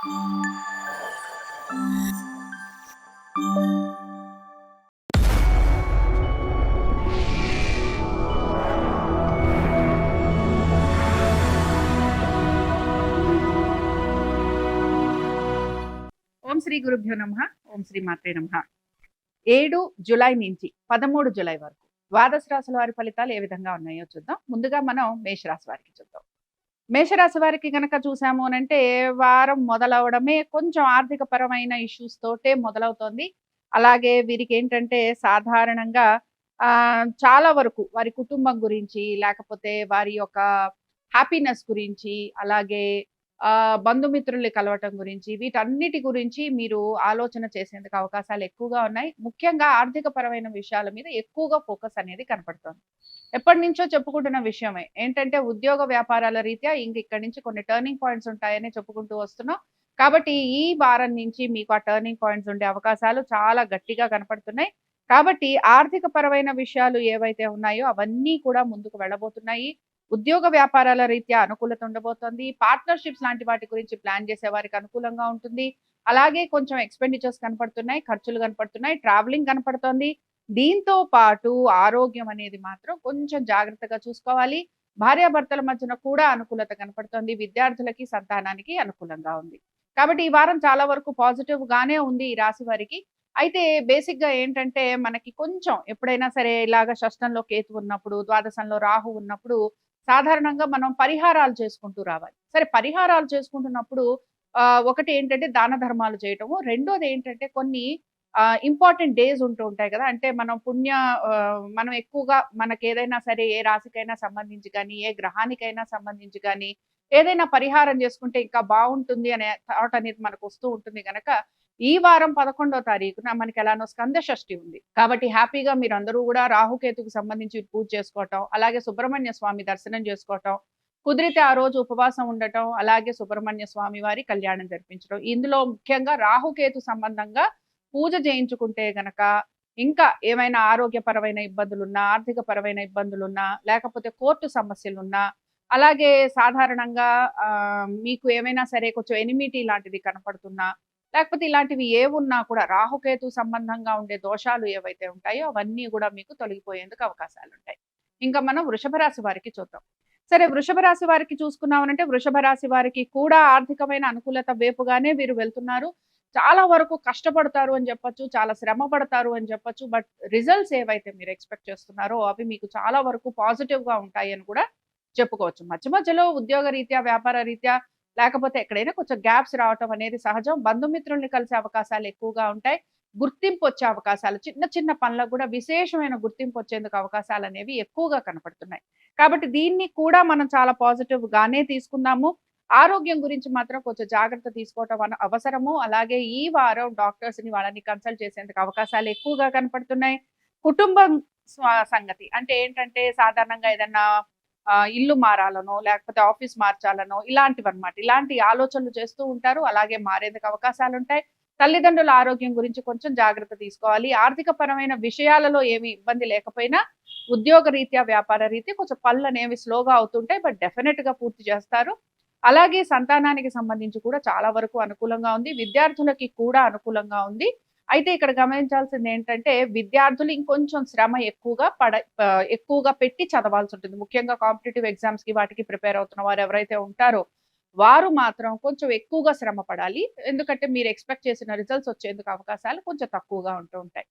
ఓం శ్రీ గురుభ్యో నమ. ఓం శ్రీ మాత్రే నమ. ఏడు జులై నుంచి పదమూడు జులై వరకు ద్వాదశ రాశుల వారి ఫలితాలు ఏ విధంగా ఉన్నాయో చూద్దాం. ముందుగా మనం మేషరాశి వారికి చూద్దాం. మేషరాశి వారికి గనక చూసాము అని అంటే వారం మొదలవడమే కొంచెం ఆర్థిక పరమైన ఇష్యూస్ తోటే మొదలవుతోంది. అలాగే వీరికి ఏంటంటే సాధారణంగా ఆ చాలా వరకు వారి కుటుంబం గురించి లేకపోతే వారి యొక్క హ్యాపీనెస్ గురించి అలాగే బంధుమిత్రుల్ని కలవటం గురించి వీటన్నిటి గురించి మీరు ఆలోచన చేసేందుకు అవకాశాలు ఎక్కువగా ఉన్నాయి. ముఖ్యంగా ఆర్థిక పరమైన విషయాల మీద ఎక్కువగా ఫోకస్ అనేది కనపడుతుంది. ఎప్పటి నుంచో చెప్పుకుంటున్న విషయమే ఏంటంటే ఉద్యోగ వ్యాపారాల రీత్యా ఇంక ఇక్కడి నుంచి కొన్ని టర్నింగ్ పాయింట్స్ ఉంటాయని చెప్పుకుంటూ వస్తున్నాం. కాబట్టి ఈ వారం నుంచి మీకు ఆ టర్నింగ్ పాయింట్స్ ఉండే అవకాశాలు చాలా గట్టిగా కనపడుతున్నాయి. కాబట్టి ఆర్థిక పరమైన విషయాలు ఏవైతే ఉన్నాయో అవన్నీ కూడా ముందుకు వెళ్ళబోతున్నాయి. ఉద్యోగ వ్యాపారాల రీత్యా అనుకూలత ఉండబోతోంది. పార్ట్నర్షిప్స్ లాంటి వాటి గురించి ప్లాన్ చేసే వారికి అనుకూలంగా ఉంటుంది. అలాగే కొంచెం ఎక్స్పెండిచర్స్ కనపడుతున్నాయి ఖర్చులు కనపడుతున్నాయి ట్రావెలింగ్ కనపడుతోంది. దీంతో పాటు ఆరోగ్యం అనేది మాత్రం కొంచెం జాగ్రత్తగా చూసుకోవాలి. భార్యాభర్తల మధ్యన కూడా అనుకూలత కనపడుతోంది. విద్యార్థులకి సంతానానికి అనుకూలంగా ఉంది. కాబట్టి ఈ వారం చాలా వరకు పాజిటివ్ గానే ఉంది ఈ రాశి వారికి. అయితే బేసిక్గా ఏంటంటే మనకి కొంచెం ఎప్పుడైనా సరే ఇలాగ షష్టంలో కేతు ఉన్నప్పుడు ద్వాదశంలో రాహు ఉన్నప్పుడు సాధారణంగా మనం పరిహారాలు చేసుకుంటూ రావాలి. సరే పరిహారాలు చేసుకుంటున్నప్పుడు ఒకటి ఏంటంటే దాన ధర్మాలు చేయటము. రెండోది ఏంటంటే కొన్ని ఇంపార్టెంట్ డేస్ ఉంటూ ఉంటాయి కదా. అంటే మనం పుణ్య మనం ఎక్కువగా మనకి ఏదైనా సరే ఏ రాశికైనా సంబంధించి కానీ ఏ గ్రహానికైనా సంబంధించి కానీ ఏదైనా పరిహారం చేసుకుంటే ఇంకా బాగుంటుంది అనే థాట్ అనేది మనకు వస్తూ ఉంటుంది కనుక ఈ వారం పదకొండో తారీఖున మనకి ఎలానో స్కంద షష్ఠి ఉంది. కాబట్టి హ్యాపీగా మీరు అందరూ కూడా రాహుకేతుకు సంబంధించి పూజ చేసుకోవటం అలాగే సుబ్రహ్మణ్య స్వామి దర్శనం చేసుకోవటం కుదిరితే ఆ రోజు ఉపవాసం ఉండటం అలాగే సుబ్రహ్మణ్య స్వామి వారి కళ్యాణం జరిపించడం ఇందులో ముఖ్యంగా రాహుకేతు సంబంధంగా పూజ చేయించుకుంటే గనక ఇంకా ఏమైనా ఆరోగ్యపరమైన ఇబ్బందులున్నా ఆర్థిక పరమైన ఇబ్బందులున్నా లేకపోతే కోర్టు సమస్యలున్నా అలాగే సాధారణంగా మీకు ఏమైనా సరే కొంచెం ఎనిమిటీ లాంటిది కనపడుతున్నా లేకపోతే ఇలాంటివి ఏ ఉన్నా కూడా రాహుకేతు సంబంధంగా ఉండే దోషాలు ఏవైతే ఉంటాయో అవన్నీ కూడా మీకు తొలగిపోయేందుకు అవకాశాలు ఉంటాయి ఇంకా మనం వృషభ రాశి వారికి చూద్దాం. సరే వృషభ రాశి వారికి చూసుకున్నామనంటే వృషభ రాశి వారికి కూడా ఆర్థికమైన అనుకూలత వేపుగానే వీరు వెళ్తున్నారు. చాలా వరకు కష్టపడతారు అని చెప్పొచ్చు చాలా శ్రమ పడతారు అని చెప్పొచ్చు బట్ రిజల్ట్స్ ఏవైతే మీరు ఎక్స్పెక్ట్ చేస్తున్నారో అవి మీకు చాలా వరకు పాజిటివ్గా ఉంటాయి అని కూడా చెప్పుకోవచ్చు. మధ్య మధ్యలో ఉద్యోగ రీత్యా వ్యాపార రీత్యా లేకపోతే ఎక్కడైనా కొంచెం గ్యాప్స్ రావటం అనేది సహజం. బంధుమిత్రుల్ని కలిసే అవకాశాలు ఎక్కువగా ఉంటాయి. గుర్తింపు వచ్చే అవకాశాలు చిన్న చిన్న పనులకు కూడా విశేషమైన గుర్తింపు వచ్చేందుకు అవకాశాలు అనేవి ఎక్కువగా కనపడుతున్నాయి. కాబట్టి దీన్ని కూడా మనం చాలా పాజిటివ్ గానే తీసుకుందాము. ఆరోగ్యం గురించి మాత్రం కొంచెం జాగ్రత్త తీసుకోవటం అవసరము. అలాగే ఈ వారం డాక్టర్స్ని వాళ్ళని కన్సల్ట్ చేసేందుకు అవకాశాలు ఎక్కువగా కనపడుతున్నాయి. కుటుంబం స్వ- సంగతి అంటే ఏంటంటే సాధారణంగా ఏదన్నా ఇల్లు మారాలనో లేకపోతే ఆఫీస్ మార్చాలనో ఇలాంటివి అనమాట ఇలాంటి ఆలోచనలు చేస్తూ ఉంటారు. అలాగే మారేందుకు అవకాశాలు ఉంటాయి తల్లిదండ్రుల ఆరోగ్యం గురించి కొంచెం జాగ్రత్త తీసుకోవాలి. ఆర్థిక పరమైన విషయాలలో ఏమి ఇబ్బంది లేకపోయినా ఉద్యోగ రీత్యా వ్యాపార రీత్యా కొంచెం పనులు అనేవి స్లోగా అవుతుంటాయి. బట్ డెఫినెట్గా పూర్తి చేస్తారు. అలాగే సంతానానికి సంబంధించి కూడా చాలా వరకు అనుకూలంగా ఉంది. విద్యార్థులకి కూడా అనుకూలంగా ఉంది. అయితే ఇక్కడ గమనించాల్సింది ఏంటంటే విద్యార్థులు ఇంకొంచెం శ్రమ ఎక్కువగా పడ ఎక్కువగా పెట్టి చదవాల్సి ఉంటుంది. ముఖ్యంగా కాంపిటేటివ్ ఎగ్జామ్స్కి వాటికి ప్రిపేర్ అవుతున్న వారు ఎవరైతే ఉంటారో వారు మాత్రం కొంచెం ఎక్కువగా శ్రమ పడాలి. ఎందుకంటే మీరు ఎక్స్పెక్ట్ చేసిన రిజల్ట్స్ వచ్చేందుకు అవకాశాలు కొంచెం తక్కువగా ఉంటూ ఉంటాయి.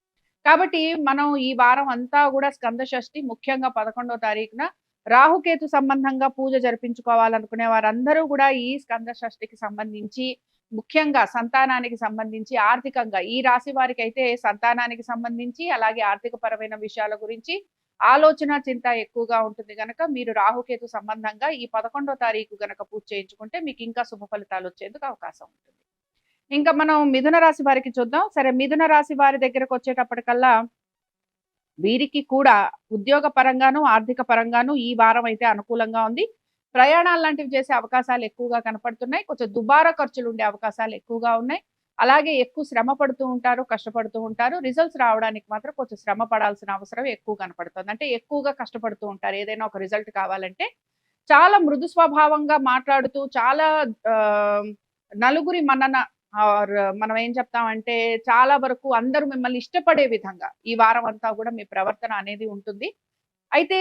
కాబట్టి మనం ఈ వారం అంతా కూడా స్కంద షష్ఠి ముఖ్యంగా పదకొండో తారీఖున రాహుకేతు సంబంధంగా పూజ జరిపించుకోవాలనుకునే వారందరూ కూడా ఈ స్కంద షష్ఠికి సంబంధించి ముఖ్యంగా సంతానానికి సంబంధించి ఆర్థికంగా ఈ రాశి వారికి అయితే సంతానానికి సంబంధించి అలాగే ఆర్థిక పరమైన విషయాల గురించి ఆలోచన చింత ఎక్కువగా ఉంటుంది గనక మీరు రాహుకేతు సంబంధంగా ఈ పదకొండో తారీఖు గనక పూజ చేయించుకుంటే మీకు ఇంకా శుభ ఫలితాలు వచ్చేందుకు అవకాశం ఉంటుంది. ఇంకా మనం మిథున రాశి వారికి చూద్దాం. సరే మిథున రాశి వారి దగ్గరకు వచ్చేటప్పటికల్లా వీరికి కూడా ఉద్యోగ పరంగాను ఆర్థిక పరంగాను ఈ వారం అయితే అనుకూలంగా ఉంది. ప్రయాణాలు లాంటివి చేసే అవకాశాలు ఎక్కువగా కనపడుతున్నాయి. కొంచెం దుబారా ఖర్చులు ఉండే అవకాశాలు ఎక్కువగా ఉన్నాయి. అలాగే ఎక్కువ శ్రమ పడుతూ ఉంటారు కష్టపడుతూ ఉంటారు. రిజల్ట్స్ రావడానికి మాత్రం కొంచెం శ్రమ పడాల్సిన అవసరం ఎక్కువ కనపడుతుంది. అంటే ఎక్కువగా కష్టపడుతూ ఉంటారు. ఏదైనా ఒక రిజల్ట్ కావాలంటే చాలా మృదు స్వభావంగా మాట్లాడుతూ చాలా నలుగురి మనన ఆర్ మనం ఏం చెప్తామంటే చాలా వరకు అందరూ మిమ్మల్ని ఇష్టపడే విధంగా ఈ వారం అంతా కూడా మీ ప్రవర్తన అనేది ఉంటుంది. అయితే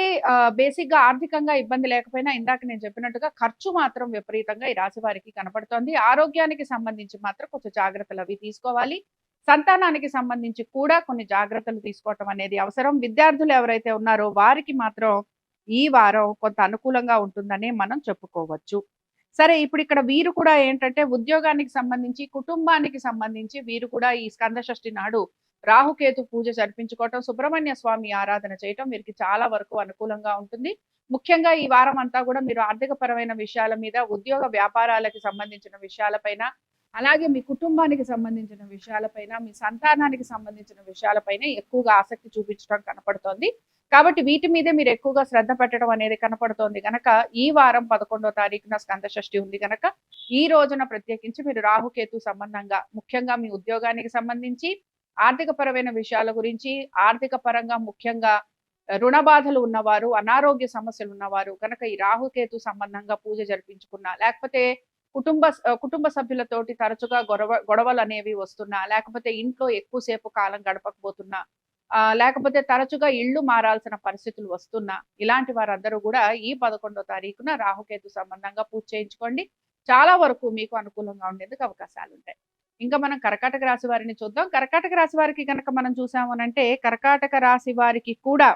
బేసిక్గా ఆర్థికంగా ఇబ్బంది లేకపోయినా ఇందాక నేను చెప్పినట్టుగా ఖర్చు మాత్రం విపరీతంగా ఈ రాశి వారికి కనపడుతోంది. ఆరోగ్యానికి సంబంధించి మాత్రం కొంచెం జాగ్రత్తలు అవి తీసుకోవాలి. సంతానానికి సంబంధించి కూడా కొన్ని జాగ్రత్తలు తీసుకోవటం అనేది అవసరం. విద్యార్థులు ఎవరైతే ఉన్నారో వారికి మాత్రం ఈ వారం కొంత అనుకూలంగా ఉంటుందని మనం చెప్పుకోవచ్చు. సరే ఇప్పుడు ఇక్కడ వీరు కూడా ఏంటంటే ఉద్యోగానికి సంబంధించి కుటుంబానికి సంబంధించి వీరు కూడా ఈ స్కంద షష్ఠి నాడు రాహుకేతు పూజ జరిపించుకోవటం సుబ్రహ్మణ్య స్వామి ఆరాధన చేయటం వీరికి చాలా వరకు అనుకూలంగా ఉంటుంది. ముఖ్యంగా ఈ వారం అంతా కూడా మీరు ఆర్థికపరమైన విషయాల మీద ఉద్యోగ వ్యాపారాలకి సంబంధించిన విషయాలపైన అలాగే మీ కుటుంబానికి సంబంధించిన విషయాలపైన మీ సంతానానికి సంబంధించిన విషయాలపైన ఎక్కువగా ఆసక్తి చూపించడం కనపడుతోంది. కాబట్టి వీటి మీదే మీరు ఎక్కువగా శ్రద్ధ పెట్టడం అనేది కనపడుతోంది. కనుక ఈ వారం పదకొండో తారీఖున స్కంద షష్ఠి ఉంది కనుక ఈ రోజున ప్రత్యేకించి మీరు రాహుకేతు సంబంధంగా ముఖ్యంగా మీ ఉద్యోగానికి సంబంధించి ఆర్థిక పరమైన విషయాల గురించి ఆర్థిక పరంగా ముఖ్యంగా రుణ బాధలు ఉన్నవారు అనారోగ్య సమస్యలు ఉన్నవారు కనుక ఈ రాహుకేతు సంబంధంగా పూజ జరిపించుకున్నా లేకపోతే కుటుంబ కుటుంబ సభ్యులతోటి తరచుగా గొడవ గొడవలు అనేవి వస్తున్నా లేకపోతే ఇంట్లో ఎక్కువసేపు కాలం గడపకపోతున్నా లేకపోతే తరచుగా ఇళ్ళు మారాల్సిన పరిస్థితులు వస్తున్నా ఇలాంటి వారందరూ కూడా ఈ పదకొండో తారీఖున రాహుకేతు సంబంధంగా పూజ చేయించుకోండి. చాలా వరకు మీకు అనుకూలంగా ఉండేందుకు అవకాశాలు ఉంటాయి ఇంకా మనం కర్కాటక రాశి వారిని చూద్దాం. కర్కాటక రాశి వారికి కనుక మనం చూసామనంటే కర్కాటక రాశి వారికి కూడా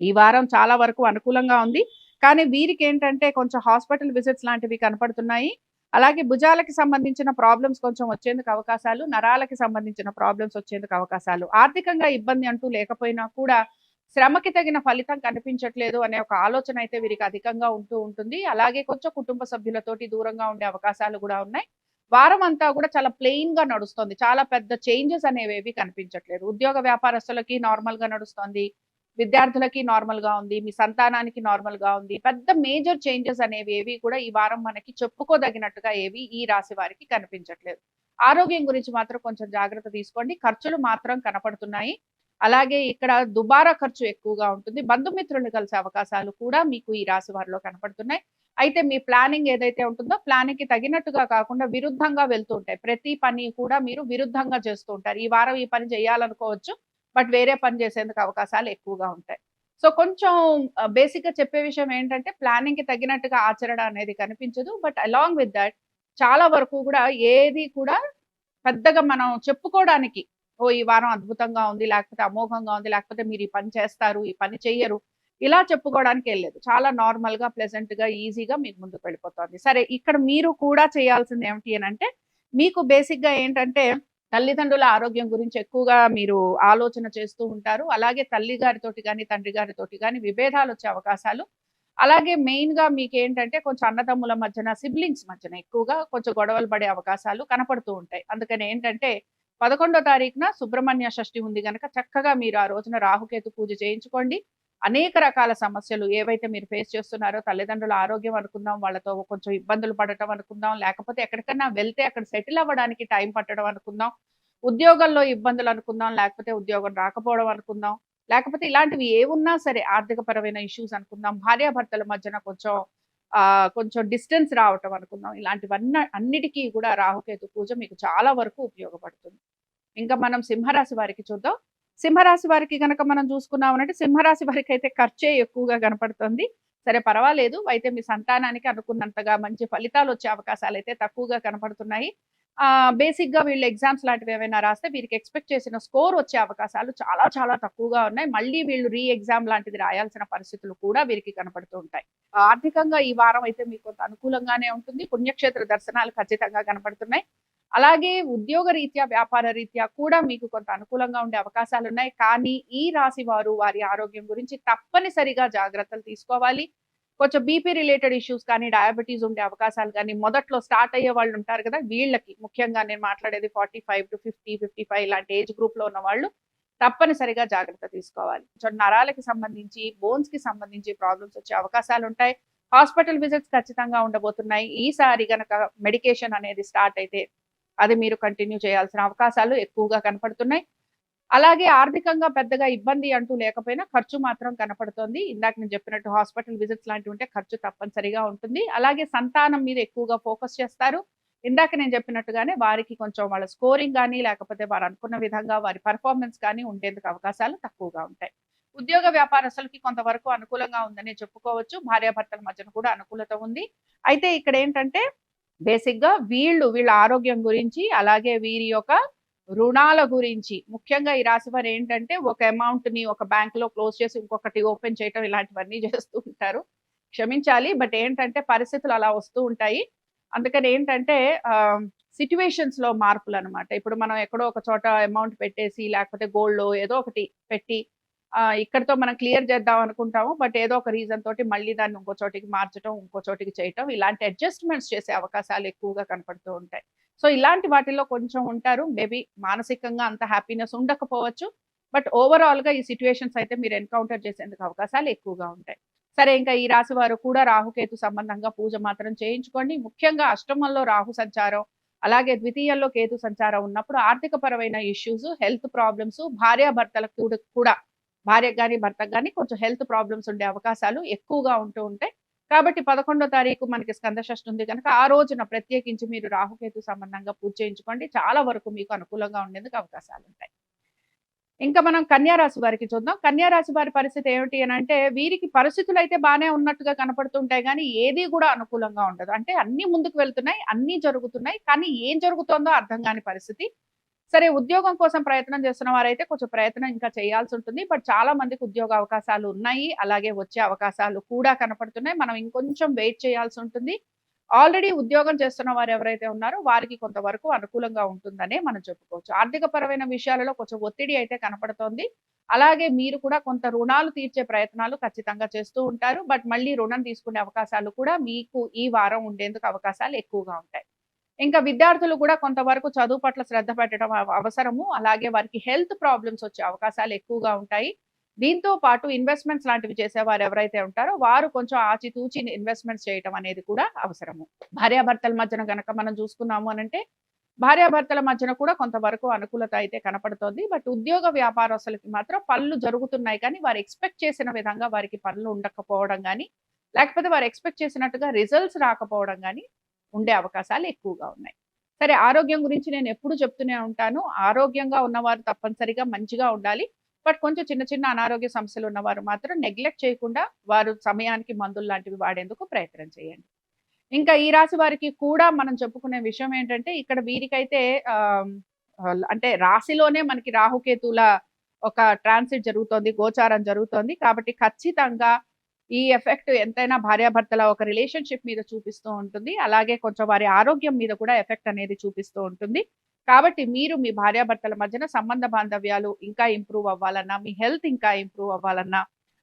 ఈ వారం చాలా వరకు అనుకూలంగా ఉంది. కానీ వీరికి ఏంటంటే కొంచెం హాస్పిటల్ విజిట్స్ లాంటివి కనపడుతున్నాయి. అలాగే భుజాలకి సంబంధించిన ప్రాబ్లమ్స్ కొంచెం వచ్చేందుకు అవకాశాలు నరాలకి సంబంధించిన ప్రాబ్లమ్స్ వచ్చేందుకు అవకాశాలు. ఆర్థికంగా ఇబ్బంది అంటూ లేకపోయినా కూడా శ్రమకి తగిన ఫలితం కనిపించట్లేదు అనే ఒక ఆలోచన అయితే వీరికి అధికంగా ఉంటూ ఉంటుంది. అలాగే కొంచెం కుటుంబ సభ్యులతోటి దూరంగా ఉండే అవకాశాలు కూడా ఉన్నాయి. వారం అంతా కూడా చాలా ప్లెయిన్గా నడుస్తుంది. చాలా పెద్ద చేంజెస్ అనేవి కనిపించట్లేదు. ఉద్యోగ వ్యాపారస్తులకి నార్మల్గా నడుస్తుంది. విద్యార్థులకి నార్మల్గా ఉంది. మీ సంతానానికి నార్మల్గా ఉంది. పెద్ద మేజర్ చేంజెస్ అనేవి ఏవి కూడా ఈ వారం మనకి చెప్పుకోదగినట్టుగా ఏవి ఈ రాశి వారికి కనిపించట్లేదు. ఆరోగ్యం గురించి మాత్రం కొంచెం జాగ్రత్త తీసుకోండి. ఖర్చులు మాత్రం కనపడుతున్నాయి. అలాగే ఇక్కడ దుబారా ఖర్చు ఎక్కువగా ఉంటుంది. బంధుమిత్రులను కలిసే అవకాశాలు కూడా మీకు ఈ రాశి వారిలో కనపడుతున్నాయి. అయితే మీ ప్లానింగ్ ఏదైతే ఉంటుందో ప్లానింగ్కి తగినట్టుగా కాకుండా విరుద్ధంగా వెళ్తూ ఉంటాయి. ప్రతి పని కూడా మీరు విరుద్ధంగా చేస్తూ ఉంటారు. ఈ వారం ఈ పని చేయాలనుకోవచ్చు బట్ వేరే పని చేసేందుకు అవకాశాలు ఎక్కువగా ఉంటాయి. సో కొంచెం బేసిక్గా చెప్పే విషయం ఏంటంటే ప్లానింగ్కి తగినట్టుగా ఆచరణ అనేది కనిపించదు. బట్ అలాంగ్ విత్ దట్ చాలా వరకు కూడా ఏది కూడా పెద్దగా మనం చెప్పుకోవడానికి ఓ ఈ వారం అద్భుతంగా ఉంది లేకపోతే అమోఘంగా ఉంది లేకపోతే మీరు ఈ పని చేస్తారు ఈ పని చెయ్యరు ఇలా చెప్పుకోవడానికి వెళ్ళలేదు చాలా నార్మల్గా ప్లెజెంట్గా ఈజీగా మీకు ముందుకు వెళ్ళిపోతుంది. సరే ఇక్కడ మీరు కూడా చేయాల్సింది ఏమిటి అని అంటే మీకు బేసిక్గా ఏంటంటే తల్లిదండ్రుల ఆరోగ్యం గురించి ఎక్కువగా మీరు ఆలోచన చేస్తూ ఉంటారు. అలాగే తల్లి గారితోటి కానీ తండ్రి గారితోటి కానీ విభేదాలు వచ్చే అవకాశాలు. అలాగే మెయిన్గా మీకు ఏంటంటే కొంచెం అన్నదమ్ముల మధ్యన సిబ్లింగ్స్ మధ్యన ఎక్కువగా కొంచెం గొడవలు పడే అవకాశాలు కనపడుతూ ఉంటాయి. అందుకని ఏంటంటే పదకొండో తారీఖున సుబ్రహ్మణ్య షష్ఠి ఉంది కనుక చక్కగా మీరు ఆ రోజున రాహుకేతు పూజ చేయించుకోండి. అనేక రకాల సమస్యలు ఏవైతే మీరు ఫేస్ చేస్తున్నారో తల్లిదండ్రుల ఆరోగ్యం అనుకుందాం వాళ్ళతో కొంచెం ఇబ్బందులు పడటం అనుకుందాం లేకపోతే ఎక్కడికైనా వెళ్తే అక్కడ సెటిల్ అవ్వడానికి టైం పట్టడం అనుకుందాం ఉద్యోగంలో ఇబ్బందులు అనుకుందాం లేకపోతే ఉద్యోగం రాకపోవడం అనుకుందాం లేకపోతే ఇలాంటివి ఏమున్నా సరే ఆర్థికపరమైన ఇష్యూస్ అనుకుందాం భార్యాభర్తల మధ్యన కొంచెం కొంచెం డిస్టెన్స్ రావటం అనుకుందాం ఇలాంటివన్నీ అన్నిటికీ కూడా రాహుకేతు పూజ మీకు చాలా వరకు ఉపయోగపడుతుంది. ఇంకా మనం సింహరాశి వారికి చూద్దాం. సింహరాశి వారికి కనుక మనం చూసుకున్నామనంటే సింహరాశి వారికి అయితే ఖర్చే ఎక్కువగా కనపడుతుంది. సరే పర్వాలేదు. అయితే మీ సంతానానికి అనుకున్నంతగా మంచి ఫలితాలు వచ్చే అవకాశాలు అయితే తక్కువగా కనపడుతున్నాయి. ఆ బేసిక్గా వీళ్ళు ఎగ్జామ్స్ లాంటివి ఏమైనా రాస్తే వీరికి ఎక్స్పెక్ట్ చేసిన స్కోర్ వచ్చే అవకాశాలు చాలా చాలా తక్కువగా ఉన్నాయి. మళ్ళీ వీళ్ళు రీ ఎగ్జామ్ లాంటిది రాయాల్సిన పరిస్థితులు కూడా వీరికి కనపడుతూ ఉంటాయి. ఆర్థికంగా ఈ వారం అయితే మీకు కొంత అనుకూలంగానే ఉంటుంది. పుణ్యక్షేత్ర దర్శనాలు ఖచ్చితంగా కనపడుతున్నాయి. అలాగే ఉద్యోగ రీత్యా వ్యాపార రీత్యా కూడా మీకు కొంత అనుకూలంగా ఉండే అవకాశాలు ఉన్నాయి. కానీ ఈ రాశి వారు వారి ఆరోగ్యం గురించి తప్పనిసరిగా జాగ్రత్తలు తీసుకోవాలి. కొంచెం బీపీ రిలేటెడ్ ఇష్యూస్ కానీ డయాబెటీస్ ఉండే అవకాశాలు కానీ మొదట్లో స్టార్ట్ అయ్యే వాళ్ళు ఉంటారు కదా వీళ్ళకి ముఖ్యంగా నేను మాట్లాడేది forty five to fifty fifty five ఇలాంటి ఏజ్ గ్రూప్లో ఉన్న వాళ్ళు తప్పనిసరిగా జాగ్రత్త తీసుకోవాలి. కొంచెం నరాలకి సంబంధించి బోన్స్కి సంబంధించి ప్రాబ్లమ్స్ వచ్చే అవకాశాలు ఉంటాయి. హాస్పిటల్ విజిట్స్ ఖచ్చితంగా ఉండబోతున్నాయి. ఈసారి గనక మెడికేషన్ అనేది స్టార్ట్ అయితే అది మీరు కంటిన్యూ చేయాల్సిన అవకాశాలు ఎక్కువగా కనపడుతున్నాయి. అలాగే ఆర్థికంగా పెద్దగా ఇబ్బంది అంటూ లేకపోయినా ఖర్చు మాత్రం కనపడుతోంది. ఇందాక నేను చెప్పినట్టు హాస్పిటల్ విజిట్స్ లాంటివి ఉంటే ఖర్చు తప్పనిసరిగా ఉంటుంది. అలాగే సంతానం మీద ఎక్కువగా ఫోకస్ చేస్తారు. ఇందాక నేను చెప్పినట్టుగానే వారికి కొంచెం వాళ్ళ స్కోరింగ్ కానీ లేకపోతే వారు అనుకున్న విధంగా వారి పర్ఫార్మెన్స్ కానీ ఉండేందుకు అవకాశాలు తక్కువగా ఉంటాయి. ఉద్యోగ వ్యాపారస్తులకి కొంతవరకు అనుకూలంగా ఉందని చెప్పుకోవచ్చు. భార్యాభర్తల మధ్యన కూడా అనుకూలత ఉంది. అయితే ఇక్కడ ఏంటంటే బేసిక్గా వీళ్ళు వీళ్ళ ఆరోగ్యం గురించి అలాగే వీరి యొక్క రుణాల గురించి. ముఖ్యంగా ఈ రాశి వారు ఏంటంటే ఒక అమౌంట్ని ఒక బ్యాంక్లో క్లోజ్ చేసి ఇంకొకటి ఓపెన్ చేయటం ఇలాంటివన్నీ చేస్తూ ఉంటారు. క్షమించాలి బట్ ఏంటంటే పరిస్థితులు అలా వస్తూ ఉంటాయి. అందుకని ఏంటంటే సిచ్యువేషన్స్లో మార్పులు అనమాట ఇప్పుడు మనం ఎక్కడో ఒక చోట అమౌంట్ పెట్టేసి లేకపోతే గోల్డ్లో ఏదో ఒకటి పెట్టి ఇక్కడతో మనం క్లియర్ చేద్దాం అనుకుంటాము. బట్ ఏదో ఒక రీజన్ తోటి మళ్ళీ దాన్ని ఇంకో చోటికి మార్చడం ఇంకో చోటికి చేయటం ఇలాంటి అడ్జస్ట్మెంట్స్ చేసే అవకాశాలు ఎక్కువగా కనపడుతూ ఉంటాయి. సో ఇలాంటి వాటిల్లో కొంచెం ఉంటారు. మేబీ మానసికంగా అంత హ్యాపీనెస్ ఉండకపోవచ్చు. బట్ ఓవరాల్గా ఈ సిచ్యువేషన్స్ అయితే మీరు ఎన్కౌంటర్ చేసేందుకు అవకాశాలు ఎక్కువగా ఉంటాయి. సరే ఇంకా ఈ రాశి వారు కూడా రాహుకేతు సంబంధంగా పూజ మాత్రం చేయించుకోండి. ముఖ్యంగా అష్టమంలో రాహు సంచారం అలాగే ద్వితీయంలో కేతు సంచారం ఉన్నప్పుడు ఆర్థిక పరమైన ఇష్యూస్ హెల్త్ ప్రాబ్లమ్స్ భార్యాభర్తలకు కూడా భార్యకు కానీ భర్తకు కానీ కొంచెం హెల్త్ ప్రాబ్లమ్స్ ఉండే అవకాశాలు ఎక్కువగా ఉంటూ ఉంటాయి. కాబట్టి పదకొండో తారీఖు మనకి స్కందషష్ఠి ఉంది కనుక ఆ రోజున ప్రత్యేకించి మీరు రాహుకేతు సంబంధంగా పూజ చేయించుకోండి. చాలా వరకు మీకు అనుకూలంగా ఉండేందుకు అవకాశాలు ఉంటాయి. ఇంకా మనం కన్యారాశి వారికి చూద్దాం. కన్యా రాశి వారి పరిస్థితి ఏమిటి అని అంటే వీరికి పరిస్థితులు అయితే బాగానే ఉన్నట్టుగా కనపడుతుంటాయి కానీ ఏది కూడా అనుకూలంగా ఉండదు. అంటే అన్ని ముందుకు వెళ్తున్నాయి అన్ని జరుగుతున్నాయి కానీ ఏం జరుగుతుందో అర్థం కాని పరిస్థితి. సరే ఉద్యోగం కోసం ప్రయత్నం చేస్తున్న వారైతే కొంచెం ప్రయత్నం ఇంకా చేయాల్సి ఉంటుంది. బట్ చాలా మందికి ఉద్యోగ అవకాశాలు ఉన్నాయి. అలాగే వచ్చే అవకాశాలు కూడా కనపడుతున్నాయి. మనం ఇంకొంచెం వెయిట్ చేయాల్సి ఉంటుంది. ఆల్రెడీ ఉద్యోగం చేస్తున్న వారు ఎవరైతే ఉన్నారో వారికి కొంతవరకు అనుకూలంగా ఉంటుందనే మనం చెప్పుకోవచ్చు. ఆర్థిక పరమైన విషయాలలో కొంచెం ఒత్తిడి అయితే కనపడుతోంది. అలాగే మీరు కూడా కొంత రుణాలు తీర్చే ప్రయత్నాలు ఖచ్చితంగా చేస్తూ ఉంటారు. బట్ మళ్ళీ రుణం తీసుకునే అవకాశాలు కూడా మీకు ఈ వారం ఉండేందుకు అవకాశాలు ఎక్కువగా ఉంటాయి. ఇంకా విద్యార్థులు కూడా కొంతవరకు చదువు పట్ల శ్రద్ధ పెట్టడం అవ- అవసరము. అలాగే వారికి హెల్త్ ప్రాబ్లమ్స్ వచ్చే అవకాశాలు ఎక్కువగా ఉంటాయి. దీంతో పాటు ఇన్వెస్ట్మెంట్స్ లాంటివి చేసేవారు ఎవరైతే ఉంటారో వారు కొంచెం ఆచితూచి ఇన్వెస్ట్మెంట్స్ చేయటం అనేది కూడా అవసరము. భార్యాభర్తల మధ్యన గనక మనం చూసుకున్నాము అనంటే భార్యాభర్తల మధ్యన కూడా కొంతవరకు అనుకూలత అయితే కనపడుతోంది. బట్ ఉద్యోగ వ్యాపారస్తులకి మాత్రం పనులు జరుగుతున్నాయి కానీ వారు ఎక్స్పెక్ట్ చేసిన విధంగా వారికి పనులు ఉండకపోవడం కానీ లేకపోతే వారు ఎక్స్పెక్ట్ చేసినట్టుగా రిజల్ట్స్ రాకపోవడం కానీ ఉండే అవకాశాలు ఎక్కువగా ఉన్నాయి. సరే ఆరోగ్యం గురించి నేను ఎప్పుడు చెప్తూనే ఉంటాను. ఆరోగ్యంగా ఉన్నవారు తప్పనిసరిగా మంచిగా ఉండాలి. బట్ కొంచెం చిన్న చిన్న అనారోగ్య సమస్యలు ఉన్నవారు మాత్రం నెగ్లెక్ట్ చేయకుండా వారు సమయానికి మందులు లాంటివి వాడేందుకు ప్రయత్నం చేయండి. ఇంకా ఈ రాశి వారికి కూడా మనం చెప్పుకునే విషయం ఏంటంటే ఇక్కడ వీరికైతే అంటే రాశిలోనే మనకి రాహుకేతుల ఒక ట్రాన్సిట్ జరుగుతోంది గోచారం జరుగుతోంది. కాబట్టి ఖచ్చితంగా ఈ ఎఫెక్ట్ ఎంతైనా భార్యాభర్తల ఒక రిలేషన్షిప్ మీద చూపిస్తూ ఉంటుంది. అలాగే కొంచెం వారి ఆరోగ్యం మీద కూడా ఎఫెక్ట్ అనేది చూపిస్తూ ఉంటుంది. కాబట్టి మీరు మీ భార్యాభర్తల మధ్యన సంబంధ బాంధవ్యాలు ఇంకా ఇంప్రూవ్ అవ్వాలన్నా మీ హెల్త్ ఇంకా ఇంప్రూవ్ అవ్వాలన్నా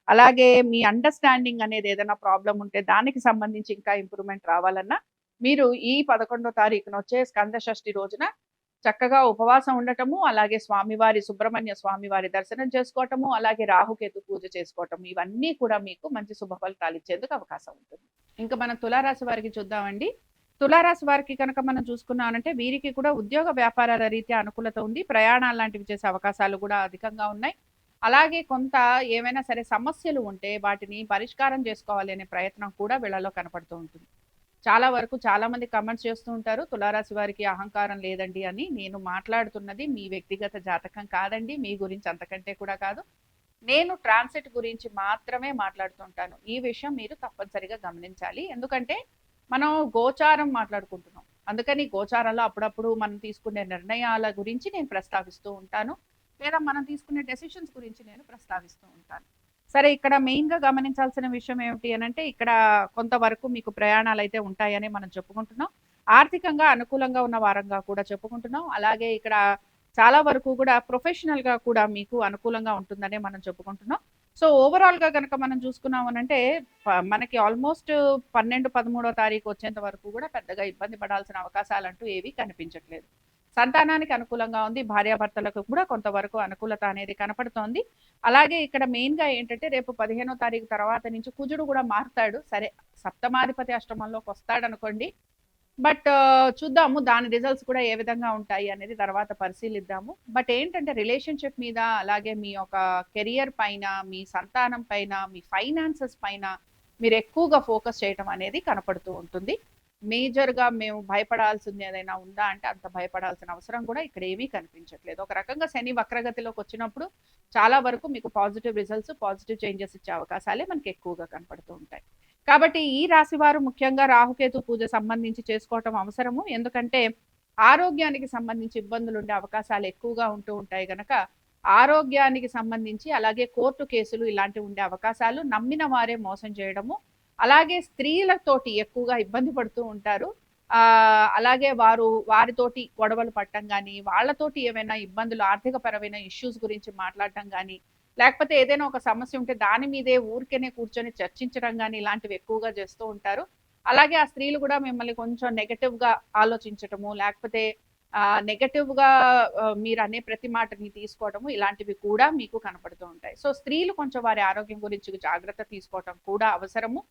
అలాగే మీ అండర్స్టాండింగ్ అనేది ఏదైనా ప్రాబ్లం ఉంటే దానికి సంబంధించి ఇంకా ఇంప్రూవ్మెంట్ రావాలన్నా మీరు ఈ పదకొండో తారీఖున వచ్చే స్కంద షష్ఠి రోజున చక్కగా ఉపవాసం ఉండటము అలాగే స్వామివారి సుబ్రహ్మణ్య స్వామివారి దర్శనం చేసుకోవటము అలాగే రాహుకేతు పూజ చేసుకోవటము ఇవన్నీ కూడా మీకు మంచి శుభ ఫలితాలు ఇచ్చేందుకు అవకాశం ఉంటుంది. ఇంకా మనం తులారాశి వారికి చూద్దామండి. తులారాశి వారికి కనుక మనం చూసుకున్నామంటే వీరికి కూడా ఉద్యోగ వ్యాపారాల రీత్యా అనుకూలత ఉంది. ప్రయాణాలు లాంటివి చేసే అవకాశాలు కూడా అధికంగా ఉన్నాయి. అలాగే కొంత ఏమైనా సరే సమస్యలు ఉంటే వాటిని పరిష్కారం చేసుకోవాలి అనే ప్రయత్నం కూడా వీళ్ళలో కనపడుతూ ఉంటుంది. చాలా వరకు చాలా మంది కమెంట్స్ చేస్తూ ఉంటారు. తులారాశి వారికి అహంకారం లేదండి అని నేను మాట్లాడుతున్నది మీ వ్యక్తిగత జాతకం కాదండి మీ గురించి అంతకంటే కూడా కాదు. నేను ట్రాన్సిట్ గురించి మాత్రమే మాట్లాడుతుంటాను ఈ విషయం మీరు తప్పనిసరిగా గమనించాలి. ఎందుకంటే మనం గోచారం మాట్లాడుకుంటున్నాం. అందుకని గోచారంలో అప్పుడప్పుడు మనం తీసుకునే నిర్ణయాల గురించి నేను ప్రస్తావిస్తూ ఉంటాను. లేదా మనం తీసుకునే డెసిషన్స్ గురించి నేను ప్రస్తావిస్తూ ఉంటాను. సరే ఇక్కడ మెయిన్గా గమనించాల్సిన విషయం ఏమిటి అని అంటే ఇక్కడ కొంతవరకు మీకు ప్రయాణాలు అయితే ఉంటాయని మనం చెప్పుకుంటున్నాం. ఆర్థికంగా అనుకూలంగా ఉన్న వారంగా కూడా చెప్పుకుంటున్నాం. అలాగే ఇక్కడ చాలా వరకు కూడా ప్రొఫెషనల్గా కూడా మీకు అనుకూలంగా ఉంటుందని మనం చెప్పుకుంటున్నాం. సో ఓవరాల్గా కనుక మనం చూసుకున్నాం అని అంటే మనకి ఆల్మోస్ట్ పన్నెండు పదమూడో తారీఖు వచ్చేంత వరకు కూడా పెద్దగా ఇబ్బంది పడాల్సిన అవకాశాలు అంటూ ఏవి కనిపించట్లేదు. సంతానానికి అనుకూలంగా ఉంది భార్యాభర్తలకు కూడా కొంతవరకు అనుకూలత అనేది కనపడుతోంది. అలాగే ఇక్కడ మెయిన్గా ఏంటంటే రేపు పదిహేనో తారీఖు తర్వాత నుంచి కుజుడు కూడా మారుతాడు. సరే సప్తమాధిపతి అష్టమంలోకి వస్తాడు అనుకోండి బట్ చూద్దాము దాని రిజల్ట్స్ కూడా ఏ విధంగా ఉంటాయి అనేది తర్వాత పరిశీలిద్దాము. బట్ ఏంటంటే రిలేషన్షిప్ మీద అలాగే మీ యొక్క కెరియర్ పైన మీ సంతానం పైన మీ ఫైనాన్సెస్ పైన మీరు ఎక్కువగా ఫోకస్ చేయటం అనేది కనపడుతూ ఉంటుంది. మేజర్గా మేము భయపడాల్సింది ఏదైనా ఉందా అంటే అంత భయపడాల్సిన అవసరం కూడా ఇక్కడ ఏమీ కనిపించట్లేదు. ఒక రకంగా శని వక్రగతిలోకి వచ్చినప్పుడు చాలా వరకు మీకు పాజిటివ్ రిజల్ట్స్ పాజిటివ్ చేంజెస్ ఇచ్చే అవకాశాలే మనకి ఎక్కువగా కనపడుతూ ఉంటాయి. కాబట్టి ఈ రాశి వారు ముఖ్యంగా రాహుకేతు పూజ సంబంధించి చేసుకోవటం అవసరము. ఎందుకంటే ఆరోగ్యానికి సంబంధించి ఇబ్బందులు ఉండే అవకాశాలు ఎక్కువగా ఉంటూ ఉంటాయి కనుక ఆరోగ్యానికి సంబంధించి అలాగే కోర్టు కేసులు ఇలాంటివి ఉండే అవకాశాలు నమ్మిన వారే మోసం చేయడము అలాగే స్త్రీలతోటి ఎక్కువగా ఇబ్బంది పడుతూ ఉంటారు. ఆ అలాగే వారు వారితోటి గొడవలు పట్టడం కానీ వాళ్ళతోటి ఏమైనా ఇబ్బందులు ఆర్థికపరమైన ఇష్యూస్ గురించి మాట్లాడటం కానీ లేకపోతే ఏదైనా ఒక సమస్య ఉంటే దాని మీదే ఊరికేనే కూర్చొని చర్చించడం కానీ ఇలాంటివి ఎక్కువగా చేస్తూ ఉంటారు. అలాగే ఆ స్త్రీలు కూడా మిమ్మల్ని కొంచెం నెగటివ్గా ఆలోచించటము లేకపోతే నెగటివ్గా మీరు అనే ప్రతి మాటని తీసుకోవడము ఇలాంటివి కూడా మీకు కనపడుతూ ఉంటాయి. సో స్త్రీలు కొంచెం వారి ఆరోగ్యం గురించి జాగ్రత్త తీసుకోవటం కూడా అవసరము.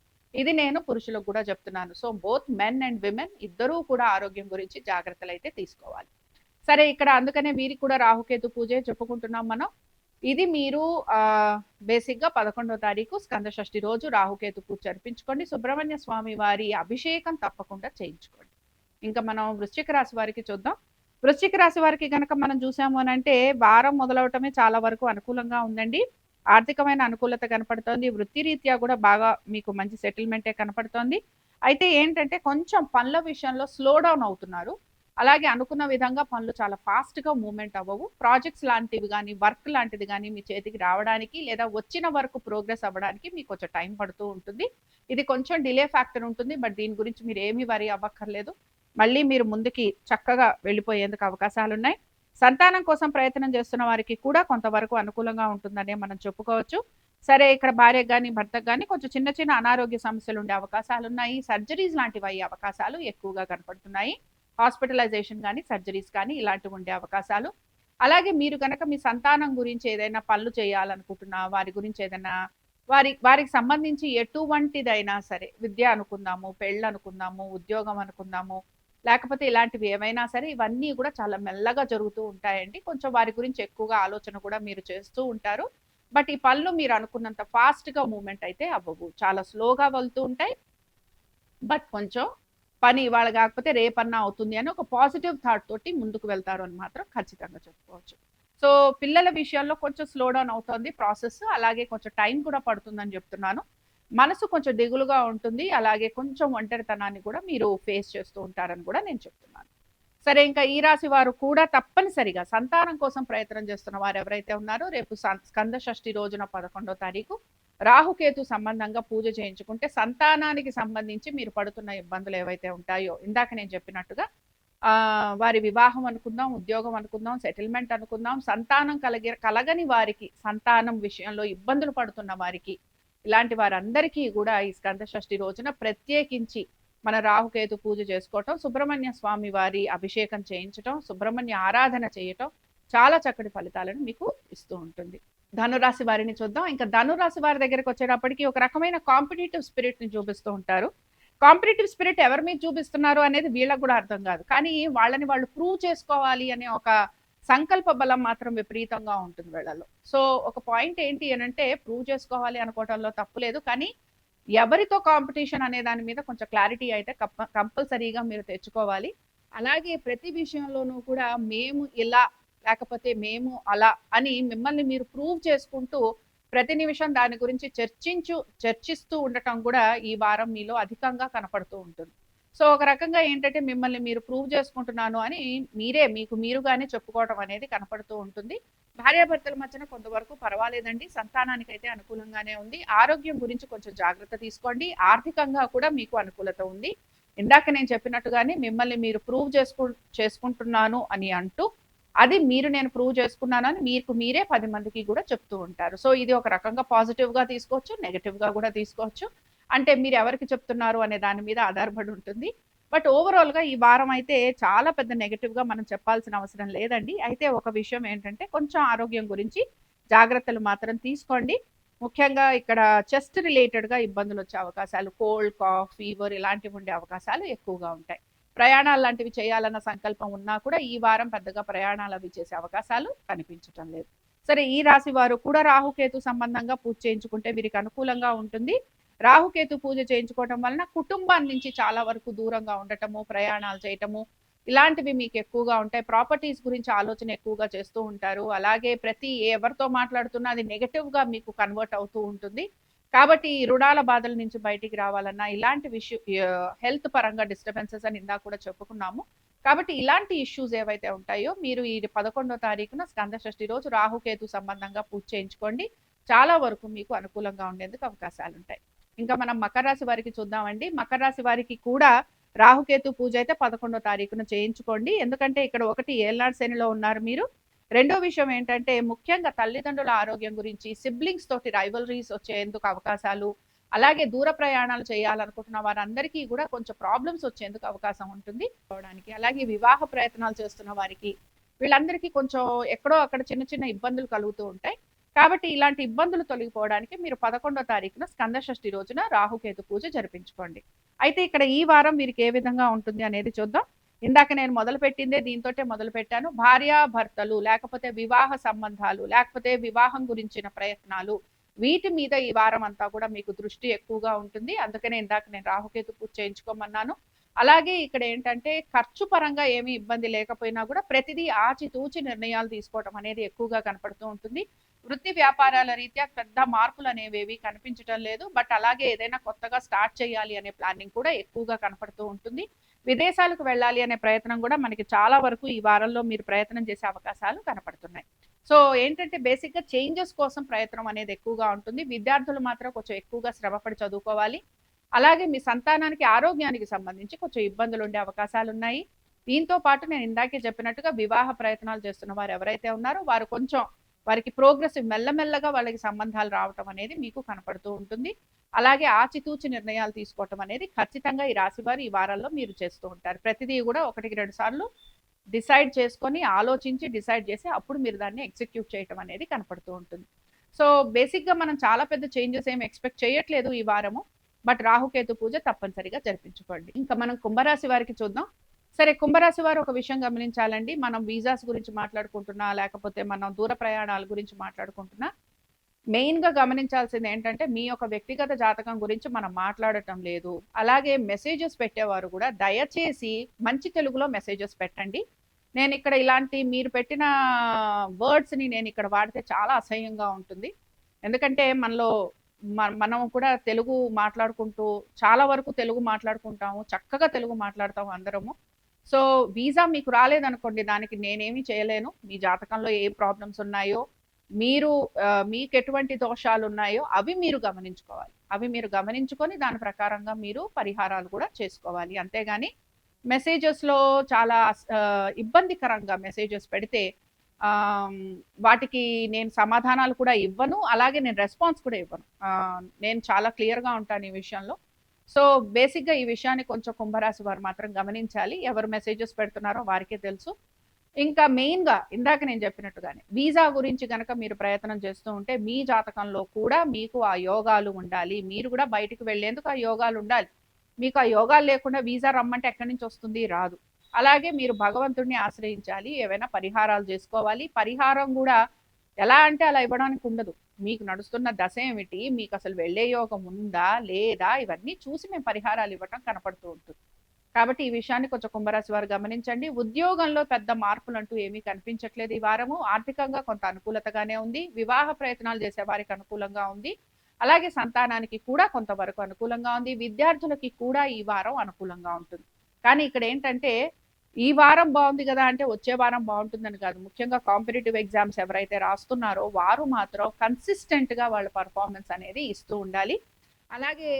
ఇది నేను పురుషులకు కూడా చెప్తున్నాను. So both men and women ఇద్దరూ కూడా ఆరోగ్యం గురించి జాగ్రత్తలు అయితే తీసుకోవాలి. సరే ఇక్కడ అందుకనే వీరికి కూడా రాహుకేతు పూజ చెప్పుకుంటున్నాం మనం. ఇది మీరు ఆ బేసిక్గా పదకొండో తారీఖు స్కంద షష్ఠి రోజు రాహుకేతు పూజ జరిపించుకోండి. సుబ్రహ్మణ్య స్వామి వారి అభిషేకం తప్పకుండా చేయించుకోండి. ఇంకా మనం వృశ్చిక రాశి వారికి చూద్దాం. వృశ్చిక రాశి వారికి కనుక మనం చూసాము అని అంటే వారం మొదలవటమే చాలా వరకు అనుకూలంగా ఉందండి. ఆర్థికమైన అనుకూలత కనపడుతోంది. వృత్తిరీత్యా కూడా బాగా మీకు మంచి సెటిల్మెంటే కనపడుతోంది. అయితే ఏంటంటే కొంచెం పనుల విషయంలో స్లో డౌన్ అవుతున్నారు. అలాగే అనుకున్న విధంగా పనులు చాలా ఫాస్ట్గా మూమెంట్ మూవ్మెంట్ అవ్వవు. ప్రాజెక్ట్స్ లాంటివి కానీ వర్క్ లాంటిది కానీ మీ చేతికి రావడానికి లేదా వచ్చిన వర్క్ ప్రోగ్రెస్ అవ్వడానికి మీకు కొంచెం టైం పడుతూ ఉంటుంది. ఇది కొంచెం డిలే ఫ్యాక్టర్ ఉంటుంది. బట్ దీని గురించి మీరు ఏమీ వరి అవ్వక్కర్లేదు. మళ్ళీ మీరు ముందుకి చక్కగా వెళ్ళిపోయేందుకు అవకాశాలు ఉన్నాయి సంతానం కోసం ప్రయత్నం చేస్తున్న వారికి కూడా కొంతవరకు అనుకూలంగా ఉంటుందనే మనం చెప్పుకోవచ్చు. సరే ఇక్కడ భార్యకు కానీ భర్తకు కానీ కొంచెం చిన్న చిన్న అనారోగ్య సమస్యలు ఉండే అవకాశాలు ఉన్నాయి సర్జరీస్ లాంటివి అయ్యే అవకాశాలు ఎక్కువగా కనపడుతున్నాయి. హాస్పిటలైజేషన్ కానీ సర్జరీస్ కానీ ఇలాంటివి ఉండే అవకాశాలు. అలాగే మీరు కనుక మీ సంతానం గురించి ఏదైనా పనులు చేయాలనుకుంటున్నా వారి గురించి ఏదైనా వారి వారికి సంబంధించి ఎటువంటిదైనా సరే విద్య అనుకుందాము పెళ్ళి అనుకుందాము ఉద్యోగం అనుకుందాము లేకపోతే ఇలాంటివి ఏమైనా సరే ఇవన్నీ కూడా చాలా మెల్లగా జరుగుతూ ఉంటాయండి. కొంచెం వారి గురించి ఎక్కువగా ఆలోచన కూడా మీరు చేస్తూ ఉంటారు. బట్ ఈ పనులు మీరు అనుకున్నంత ఫాస్ట్గా మూమెంట్ అయితే అవ్వవు. చాలా స్లోగా వెళ్తూ ఉంటాయి. బట్ కొంచెం పని ఇవాళ కాకపోతే రేపన్నా అవుతుంది అని ఒక పాజిటివ్ థాట్ తోటి ముందుకు వెళ్తారు అని మాత్రం ఖచ్చితంగా చెప్పుకోవచ్చు. సో పిల్లల విషయాల్లో కొంచెం స్లో డౌన్ అవుతుంది ప్రాసెస్. అలాగే కొంచెం టైం కూడా పడుతుందని చెప్తున్నాను. మనసు కొంచెం దిగులుగా ఉంటుంది. అలాగే కొంచెం ఒంటరితనాన్ని కూడా మీరు ఫేస్ చేస్తూ ఉంటారని కూడా నేను చెప్తున్నాను. సరే ఇంకా ఈ రాశి వారు కూడా తప్పనిసరిగా సంతానం కోసం ప్రయత్నం చేస్తున్న వారు ఎవరైతే ఉన్నారో రేపు స్కంద షష్ఠి రోజున పదకొండో తారీఖు రాహుకేతు సంబంధంగా పూజ చేయించుకుంటే సంతానానికి సంబంధించి మీరు పడుతున్న ఇబ్బందులు ఏవైతే ఉంటాయో ఇందాక నేను చెప్పినట్టుగా వారి వివాహం అనుకుందాం ఉద్యోగం అనుకుందాం సెటిల్మెంట్ అనుకుందాం సంతానం కలిగి కలగని వారికి సంతానం విషయంలో ఇబ్బందులు పడుతున్న వారికి ఇలాంటి వారందరికీ కూడా ఈ స్కంద షష్ఠి రోజున ప్రత్యేకించి మన రాహుకేతు పూజ చేసుకోవటం సుబ్రహ్మణ్య స్వామి వారి అభిషేకం చేయించటం సుబ్రహ్మణ్య ఆరాధన చేయటం చాలా చక్కటి ఫలితాలను మీకు ఇస్తూ ఉంటుంది. ధనురాశి వారిని చూద్దాం. ఇంకా ధనురాశి వారి దగ్గరకు వచ్చేటప్పటికి ఒక రకమైన కాంపిటేటివ్ స్పిరిట్ని చూపిస్తూ ఉంటారు. కాంపిటేటివ్ స్పిరిట్ ఎవరి మీద చూపిస్తున్నారు అనేది వీళ్ళకి కూడా అర్థం కాదు. కానీ వాళ్ళని వాళ్ళు ప్రూవ్ చేసుకోవాలి అనే ఒక సంకల్ప బలం మాత్రం విపరీతంగా ఉంటుంది వీళ్ళలో సో ఒక పాయింట్ ఏంటి అని అంటే ప్రూవ్ చేసుకోవాలి అనుకోవటంలో తప్పు లేదు. కానీ ఎవరితో కాంపిటీషన్ అనే దాని మీద కొంచెం క్లారిటీ అయితే కంపల్సరీగా మీరు తెచ్చుకోవాలి. అలాగే ప్రతి విషయంలోనూ కూడా మేము ఇలా లేకపోతే మేము అలా అని మిమ్మల్ని మీరు ప్రూవ్ చేసుకుంటూ ప్రతి నిమిషం దాని గురించి చర్చించు చర్చిస్తూ ఉండటం కూడా ఈ వారం మీలో అధికంగా కనపడుతూ ఉంటుంది. సో ఒక రకంగా ఏంటంటే మిమ్మల్ని మీరు ప్రూవ్ చేసుకుంటున్నాను అని మీరే మీకు మీరుగానే చెప్పుకోవడం అనేది కనపడుతూ ఉంటుంది. భార్యాభర్తల మధ్యన కొంతవరకు పర్వాలేదండి. సంతానానికి అయితే అనుకూలంగానే ఉంది. ఆరోగ్యం గురించి కొంచెం జాగ్రత్త తీసుకోండి. ఆర్థికంగా కూడా మీకు అనుకూలత ఉంది. ఇందాక నేను చెప్పినట్టుగానే మిమ్మల్ని మీరు ప్రూవ్ చేసుకు చేసుకుంటున్నాను అని అంటూ అది మీరు నేను ప్రూవ్ చేసుకున్నాను అని మీకు మీరే పది మందికి కూడా చెప్తూ ఉంటారు. సో ఇది ఒక రకంగా పాజిటివ్గా తీసుకోవచ్చు నెగిటివ్గా కూడా తీసుకోవచ్చు. అంటే మీరు ఎవరికి చెప్తున్నారు అనే దాని మీద ఆధారపడి ఉంటుంది. బట్ ఓవరాల్గా ఈ వారం అయితే చాలా పెద్ద నెగటివ్గా మనం చెప్పాల్సిన అవసరం లేదండి. అయితే ఒక విషయం ఏంటంటే కొంచెం ఆరోగ్యం గురించి జాగ్రత్తలు మాత్రం తీసుకోండి. ముఖ్యంగా ఇక్కడ చెస్ట్ రిలేటెడ్గా ఇబ్బందులు వచ్చే అవకాశాలు కోల్డ్ కాఫ్ ఫీవర్ ఇలాంటివి ఉండే అవకాశాలు ఎక్కువగా ఉంటాయి. ప్రయాణాలు లాంటివి చేయాలన్న సంకల్పం ఉన్నా కూడా ఈ వారం పెద్దగా ప్రయాణాలు అవి చేసే అవకాశాలు కనిపించటం లేదు. సరే ఈ రాశి వారు కూడా రాహుకేతు సంబంధంగా పూజ చేయించుకుంటే వీరికి అనుకూలంగా ఉంటుంది. రాహుకేతు పూజ చేయించుకోవటం వలన కుటుంబం నుంచి చాలా వరకు దూరంగా ఉండటము ప్రయాణాలు చేయటము ఇలాంటివి మీకు ఎక్కువగా ఉంటాయి. ప్రాపర్టీస్ గురించి ఆలోచన ఎక్కువగా చేస్తూ ఉంటారు. అలాగే ప్రతి ఎవరితో మాట్లాడుతున్నా అది నెగటివ్గా గా మీకు కన్వర్ట్ అవుతూ ఉంటుంది. కాబట్టి ఈ రుణాల బాధల నుంచి బయటికి రావాలన్నా ఇలాంటి విషయం హెల్త్ పరంగా డిస్టర్బెన్సెస్ అని ఇందాక కూడా చెప్పుకున్నాము. కాబట్టి ఇలాంటి ఇష్యూస్ ఏవైతే ఉంటాయో మీరు ఈ పదకొండో తారీఖున స్కంద షష్ఠి రోజు రాహుకేతు సంబంధంగా పూజ చేయించుకోండి. చాలా వరకు మీకు అనుకూలంగా ఉండేందుకు అవకాశాలు ఉంటాయి ఇంకా మనం మకర రాశి వారికి చూద్దామండి. మకర రాశి వారికి కూడా రాహుకేతు పూజ అయితే పదకొండో తారీఖున చేయించుకోండి. ఎందుకంటే ఇక్కడ ఒకటి ఏళ్ళనాడు శనిలో ఉన్నారు మీరు. రెండో విషయం ఏంటంటే ముఖ్యంగా తల్లిదండ్రుల ఆరోగ్యం గురించి సిబ్లింగ్స్ తోటి రైవలరీస్ వచ్చేందుకు అవకాశాలు అలాగే దూర ప్రయాణాలు చేయాలనుకుంటున్న వారందరికీ కూడా కొంచెం ప్రాబ్లమ్స్ వచ్చేందుకు అవకాశం ఉంటుంది. పోవడానికి అలాగే వివాహ ప్రయత్నాలు చేస్తున్న వారికి వీళ్ళందరికీ కొంచెం ఎక్కడో అక్కడ చిన్న చిన్న ఇబ్బందులు కలుగుతూ ఉంటాయి. కాబట్టి ఇలాంటి ఇబ్బందులు తొలగిపోవడానికి మీరు పదకొండో తారీఖున స్కంద షష్ఠి రోజున రాహుకేతు పూజ జరిపించుకోండి. అయితే ఇక్కడ ఈ వారం వీరికి ఏ విధంగా ఉంటుంది అనేది చూద్దాం. ఇందాక నేను మొదలు పెట్టిందే దీంతోటే మొదలు పెట్టాను. భార్యాభర్తలు లేకపోతే వివాహ సంబంధాలు లేకపోతే వివాహం గురించిన ప్రయత్నాలు వీటి మీద ఈ వారం అంతా కూడా మీకు దృష్టి ఎక్కువగా ఉంటుంది. అందుకనే ఇందాక నేను రాహుకేతు పూజ చేయించుకోమన్నాను. అలాగే ఇక్కడ ఏంటంటే ఖర్చు పరంగా ఏమీ ఇబ్బంది లేకపోయినా కూడా ప్రతిదీ ఆచితూచి నిర్ణయాలు తీసుకోవడం అనేది ఎక్కువగా కనపడుతూ ఉంటుంది. వృత్తి వ్యాపారాల రీత్యా పెద్ద మార్పులు అనేవి కనిపించడం లేదు. బట్ అలాగే ఏదైనా కొత్తగా స్టార్ట్ చేయాలి అనే ప్లానింగ్ కూడా ఎక్కువగా కనపడుతూ ఉంటుంది. విదేశాలకు వెళ్ళాలి అనే ప్రయత్నం కూడా మనకి చాలా వరకు ఈ వారంలో మీరు ప్రయత్నం చేసే అవకాశాలు కనపడుతున్నాయి. సో ఏంటంటే బేసిక్గా చేంజెస్ కోసం ప్రయత్నం అనేది ఎక్కువగా ఉంటుంది. విద్యార్థులు మాత్రం కొంచెం ఎక్కువగా శ్రమపడి చదువుకోవాలి. అలాగే మీ సంతానానికి ఆరోగ్యానికి సంబంధించి కొంచెం ఇబ్బందులు ఉండే అవకాశాలు ఉన్నాయి. దీంతో పాటు నేను ఇందాకే చెప్పినట్టుగా వివాహ ప్రయత్నాలు చేస్తున్న వారు ఎవరైతే ఉన్నారో వారు కొంచెం వారికి ప్రోగ్రెస్ మెల్లమెల్లగా వాళ్ళకి సంబంధాలు రావటం అనేది మీకు కనపడుతూ ఉంటుంది. అలాగే ఆచితూచి నిర్ణయాలు తీసుకోవటం అనేది ఖచ్చితంగా ఈ రాశి వారు ఈ వారాల్లో మీరు చేస్తూ ఉంటారు. ప్రతిదీ కూడా ఒకటికి రెండు సార్లు డిసైడ్ చేసుకొని ఆలోచించి డిసైడ్ చేసి అప్పుడు మీరు దాన్ని ఎగ్జిక్యూట్ చేయటం అనేది కనపడుతూ ఉంటుంది. సో బేసిక్గా మనం చాలా పెద్ద చేంజెస్ ఏమి ఎక్స్పెక్ట్ చేయట్లేదు ఈ వారము. బట్ రాహుకేతు పూజ తప్పనిసరిగా జరిపించుకోండి. ఇంకా మనం కుంభరాశి వారికి చూద్దాం. సరే కుంభరాశి వారు ఒక విషయం గమనించాలండి. మనం వీసాస్ గురించి మాట్లాడుకుంటున్నా లేకపోతే మనం దూర ప్రయాణాల గురించి మాట్లాడుకుంటున్నా మెయిన్గా గమనించాల్సింది ఏంటంటే మీ యొక్క వ్యక్తిగత జాతకం గురించి మనం మాట్లాడటం లేదు. అలాగే మెసేజెస్ పెట్టేవారు కూడా దయచేసి మంచి తెలుగులో మెసేజెస్ పెట్టండి. నేను ఇక్కడ ఇలాంటి మీరు పెట్టిన వర్డ్స్ని నేను ఇక్కడ వాడితే చాలా అసహ్యంగా ఉంటుంది. ఎందుకంటే మనలో మ- మనం కూడా తెలుగు మాట్లాడుకుంటూ చాలా వరకు తెలుగు మాట్లాడుకుంటాము చక్కగా తెలుగు మాట్లాడతాము అందరము. సో వీసా మీకు రాలేదనుకోండి దానికి నేనేమి చేయలేను. మీ జాతకంలో ఏ ప్రాబ్లమ్స్ ఉన్నాయో మీరు మీకు ఎటువంటి దోషాలు ఉన్నాయో అవి మీరు గమనించుకోవాలి. అవి మీరు గమనించుకొని దాని ప్రకారంగా మీరు పరిహారాలు కూడా చేసుకోవాలి. అంతేగాని మెసేజెస్లో చాలా ఇబ్బందికరంగా మెసేజెస్ పెడితే వాటికి నేను సమాధానాలు కూడా ఇవ్వను అలాగే నేను రెస్పాన్స్ కూడా ఇవ్వను. నేను చాలా క్లియర్గా ఉంటాను ఈ విషయంలో. సో బేసిక్గా ఈ విషయాన్ని కొంచెం కుంభరాశి వారు మాత్రం గమనించాలి. ఎవరు మెసేజెస్ పెడుతున్నారో వారికే తెలుసు. ఇంకా మెయిన్గా ఇందాక నేను చెప్పినట్టుగానే వీసా గురించి కనుక మీరు ప్రయత్నం చేస్తూ ఉంటే మీ జాతకంలో కూడా మీకు ఆ యోగాలు ఉండాలి. మీరు కూడా బయటికి వెళ్ళేందుకు ఆ యోగాలు ఉండాలి. మీకు ఆ యోగాలు లేకుండా వీసా రమ్మంటే ఎక్కడి నుంచి వస్తుంది? రాదు. అలాగే మీరు భగవంతుడిని ఆశ్రయించాలి. ఏవైనా పరిహారాలు చేసుకోవాలి. పరిహారం కూడా ఎలా అంటే అలా ఇవ్వడానికి ఉండదు. మీకు నడుస్తున్న దశ ఏమిటి? మీకు అసలు వెళ్ళే యోగం ఉందా? లేదా? ఇవన్నీ చూసి మేము పరిహారాలు ఇవ్వటం కనపడుతూ ఉంటుంది. కాబట్టి ఈ విషయాన్ని కొంచెం కుంభరాశి వారు గమనించండి. ఉద్యోగంలో పెద్ద మార్పులు అంటూ ఏమీ కనిపించట్లేదు ఈ వారము. ఆర్థికంగా కొంత అనుకూలతగానే ఉంది. వివాహ ప్రయత్నాలు చేసే వారికి అనుకూలంగా ఉంది. అలాగే సంతానానికి కూడా కొంతవరకు అనుకూలంగా ఉంది. విద్యార్థులకి కూడా ఈ వారం అనుకూలంగా ఉంటుంది. కానీ ఇక్కడ ఏంటంటే ఈ వారం బాగుంది కదా అంటే వచ్చే వారం బాగుంటుందని కాదు. ముఖ్యంగా కాంపిటేటివ్ ఎగ్జామ్స్ ఎవరైతే రాస్తున్నారో వారు మాత్రం కన్సిస్టెంట్గా వాళ్ళ పర్ఫార్మెన్స్ అనేది ఇస్తూ ఉండాలి. అలాగే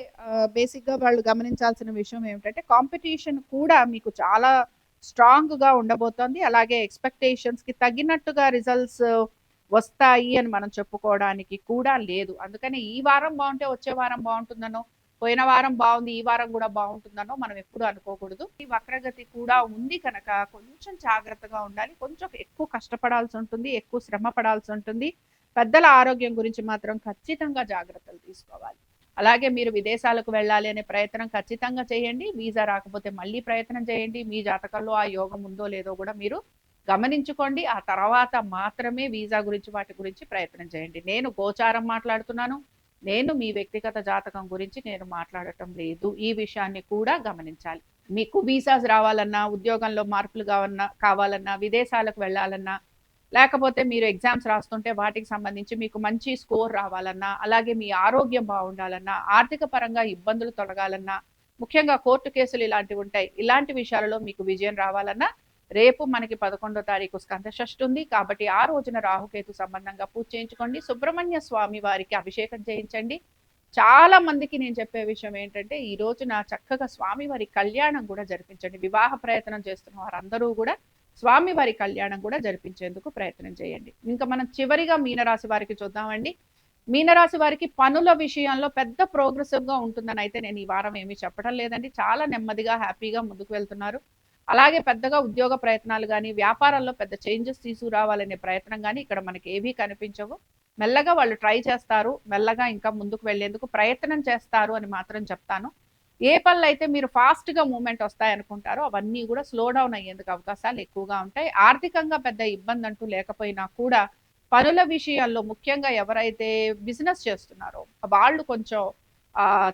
బేసిక్గా వాళ్ళు గమనించాల్సిన విషయం ఏమిటంటే కాంపిటీషన్ కూడా మీకు చాలా స్ట్రాంగ్గా ఉండబోతోంది. అలాగే ఎక్స్పెక్టేషన్స్కి తగినట్టుగా రిజల్ట్స్ వస్తాయి అని మనం చెప్పుకోవడానికి కూడా లేదు. అందుకని ఈ వారం బాగుంటే వచ్చే వారం బాగుంటుందనో పోయిన వారం బాగుంది ఈ వారం కూడా బాగుంటుందనో మనం ఎప్పుడు అనుకోకూడదు. ఈ వక్రగతి కూడా ఉంది కనుక కొంచెం జాగ్రత్తగా ఉండాలి. కొంచెం ఎక్కువ కష్టపడాల్సి ఉంటుంది ఎక్కువ శ్రమ పడాల్సి ఉంటుంది. పెద్దల ఆరోగ్యం గురించి మాత్రం ఖచ్చితంగా జాగ్రత్తలు తీసుకోవాలి. అలాగే మీరు విదేశాలకు వెళ్ళాలి అనే ప్రయత్నం ఖచ్చితంగా చేయండి. వీసా రాకపోతే మళ్ళీ ప్రయత్నం చేయండి. మీ జాతకంలో ఆ యోగం ఉందో లేదో కూడా మీరు గమనించుకోండి. ఆ తర్వాత మాత్రమే వీసా గురించి వాటి గురించి ప్రయత్నం చేయండి. నేను గోచారం మాట్లాడుతున్నాను. నేను మీ వ్యక్తిగత జాతకం గురించి నేను మాట్లాడటం లేదు. ఈ విషయాన్ని కూడా గమనించాలి. మీకు వీసాస్ రావాలన్నా ఉద్యోగంలో మార్పులు కావన్నా కావాలన్నా విదేశాలకు వెళ్ళాలన్నా లేకపోతే మీరు ఎగ్జామ్స్ రాస్తుంటే వాటికి సంబంధించి మీకు మంచి స్కోర్ రావాలన్నా అలాగే మీ ఆరోగ్యం బాగుండాలన్నా ఆర్థిక పరంగా ఇబ్బందులు తొలగాలన్నా ముఖ్యంగా కోర్టు కేసులు ఇలాంటివి ఉంటాయి. ఇలాంటి విషయాలలో మీకు విజయం రావాలన్నా రేపు మనకి పదకొండో తారీఖు స్కందషష్ఠి ఉంది. కాబట్టి ఆ రోజున రాహుకేతు సంబంధంగా పూజ చేయించుకోండి. సుబ్రహ్మణ్య స్వామి వారికి అభిషేకం చేయించండి. చాలా మందికి నేను చెప్పే విషయం ఏంటంటే ఈ రోజున చక్కగా స్వామి వారి కళ్యాణం కూడా జరిపించండి. వివాహ ప్రయత్నం చేస్తున్న వారందరూ కూడా స్వామి వారి కళ్యాణం కూడా జరిపించేందుకు ప్రయత్నం చేయండి. ఇంకా మనం చివరిగా మీనరాశి వారికి చూద్దామండి. మీనరాశి వారికి పనుల విషయంలో పెద్ద ప్రోగ్రెసివ్గా ఉంటుందని అయితే నేను ఈ వారం ఏమీ చెప్పడం లేదండి. చాలా నెమ్మదిగా హ్యాపీగా ముందుకు వెళ్తున్నారు. అలాగే పెద్దగా ఉద్యోగ ప్రయత్నాలు కానీ వ్యాపారాల్లో పెద్ద చేంజెస్ తీసుకురావాలనే ప్రయత్నం కానీ ఇక్కడ మనకి ఏవీ కనిపించవు. మెల్లగా వాళ్ళు ట్రై చేస్తారు. మెల్లగా ఇంకా ముందుకు వెళ్ళేందుకు ప్రయత్నం చేస్తారు అని మాత్రం చెప్తాను. ఏ పనులు అయితే మీరు ఫాస్ట్గా మూమెంట్ వస్తాయి అనుకుంటారో అవన్నీ కూడా స్లో డౌన్ అయ్యేందుకు అవకాశాలు ఎక్కువగా ఉంటాయి. ఆర్థికంగా పెద్ద ఇబ్బంది అంటూ లేకపోయినా కూడా పనుల విషయాల్లో ముఖ్యంగా ఎవరైతే బిజినెస్ చేస్తున్నారో వాళ్ళు కొంచెం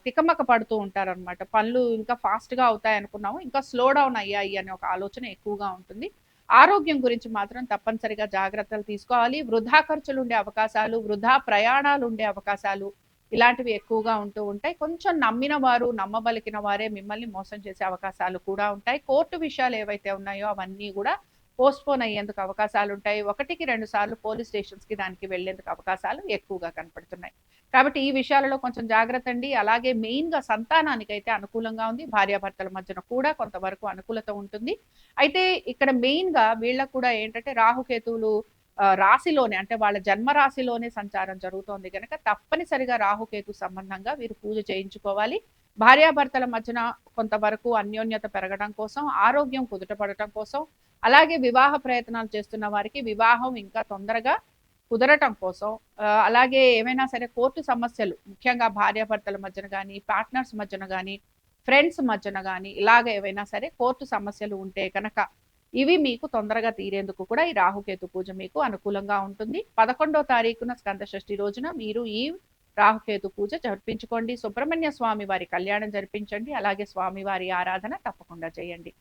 తికమక పడుతూ ఉంటారనమాట పనులు ఇంకా ఫాస్ట్గా అవుతాయి అనుకున్నాము. ఇంకా స్లో డౌన్ అయ్యాయి అనే ఒక ఆలోచన ఎక్కువగా ఉంటుంది. ఆరోగ్యం గురించి మాత్రం తప్పనిసరిగా జాగ్రత్తలు తీసుకోవాలి. వృధా ఖర్చులు ఉండే అవకాశాలు వృధా ప్రయాణాలు ఉండే అవకాశాలు ఇలాంటివి ఎక్కువగా ఉంటూ ఉంటాయి. కొంచెం నమ్మిన వారు నమ్మబలికిన వారే మిమ్మల్ని మోసం చేసే అవకాశాలు కూడా ఉంటాయి. కోర్టు విషయాలు ఏవైతే ఉన్నాయో అవన్నీ కూడా పోస్ట్పోన్ అయ్యేందుకు అవకాశాలు ఉంటాయి ఒకటికి రెండు సార్లు పోలీస్ స్టేషన్స్కి దానికి వెళ్ళేందుకు అవకాశాలు ఎక్కువగా కనపడుతున్నాయి. కాబట్టి ఈ విషయాలలో కొంచెం జాగ్రత్త అండి. అలాగే మెయిన్గా సంతానానికి అయితే అనుకూలంగా ఉంది. భార్యాభర్తల మధ్యన కూడా కొంతవరకు అనుకూలత ఉంటుంది. అయితే ఇక్కడ మెయిన్గా వీళ్ళకు కూడా ఏంటంటే రాహుకేతువులు రాశిలోనే అంటే వాళ్ళ జన్మ రాశిలోనే సంచారం జరుగుతోంది కనుక తప్పనిసరిగా రాహుకేతు సంబంధంగా వీరు పూజ చేయించుకోవాలి. భార్యాభర్తల మధ్యన కొంతవరకు అన్యోన్యత పెరగడం కోసం ఆరోగ్యం కుదుటపడటం కోసం అలాగే వివాహ ప్రయత్నాలు చేస్తున్న వారికి వివాహం ఇంకా తొందరగా కుదరటం కోసం అలాగే ఏమైనా సరే కోర్టు సమస్యలు ముఖ్యంగా భార్యాభర్తల మధ్యన కానీ పార్ట్నర్స్ మధ్యన కానీ ఫ్రెండ్స్ మధ్యన కానీ ఇలాగ ఏవైనా సరే కోర్టు సమస్యలు ఉంటే కనుక ఇవి మీకు తొందరగా తీరేందుకు కూడా ఈ రాహుకేతు పూజ మీకు అనుకూలంగా ఉంటుంది. పదకొండో తారీఖున స్కంద షష్ఠి రోజున మీరు ఈ రాహుకేతు పూజ జరిపించుకోండి. సుబ్రహ్మణ్య స్వామి వారి కళ్యాణం జరిపించండి. అలాగే స్వామి వారి ఆరాధన తప్పకుండా చేయండి.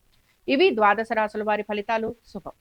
ఇవి ద్వాదశ రాసుల వారి ఫలితాలు. శుభం.